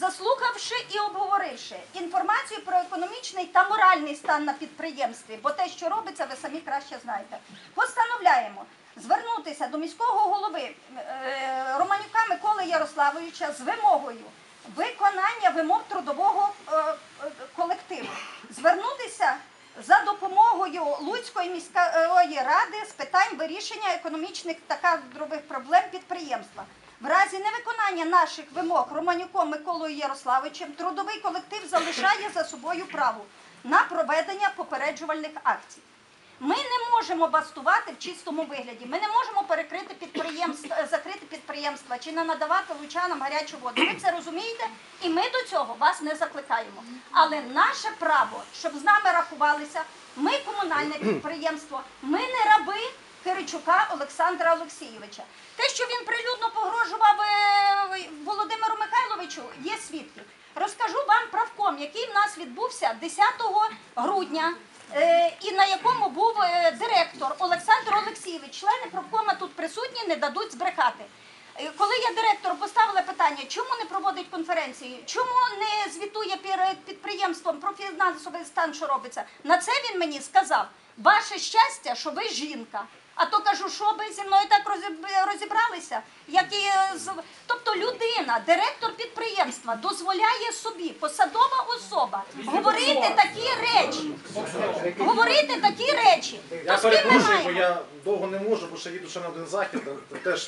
заслухавши і обговоривши інформацію про економічний та моральний стан на підприємстві, бо те, що робиться, ви самі краще знаєте, постановляємо звернутися до міського голови е, Романюка Миколи Ярославовича з вимогою виконання вимог трудового е, е, колективу, звернутися за допомогою Луцької міської ради з питань вирішення економічних та кадрових проблем підприємства. В разі невиконання наших вимог Романюком Миколою Ярославовичем трудовий колектив залишає за собою право на проведення попереджувальних акцій. Ми не можемо бастувати в чистому вигляді. Ми не можемо перекрити підприємства, е, закрити підприємства чи не надавати лучанам гарячу воду. Ви це розумієте? І ми до цього вас не закликаємо. Але наше право, щоб з нами рахувалися, ми комунальне підприємство, ми не раби Киричука Олександра Олексійовича. Те, що він прилюдно погрожував є свідки. Розкажу вам правком, який в нас відбувся 10 грудня. Е, і на якому був е, директор Олександр Олексійович. Члени правкома тут присутні, не дадуть збрехати. Е, Коли я директору поставила питання, чому не проводить конференції, чому не звітує перед підприємством про фінансовий стан, що робиться, на це він мені сказав: ваше щастя, що ви жінка. А то кажу, що ви зі мною так розіб- розібралися, як і з тобто людина, директор підприємства дозволяє собі, посадова особа, говорити такі речі. Говорити такі речі. Я То з ким перепрошую, бо я довго не можу, бо ще їду ще на один захід, теж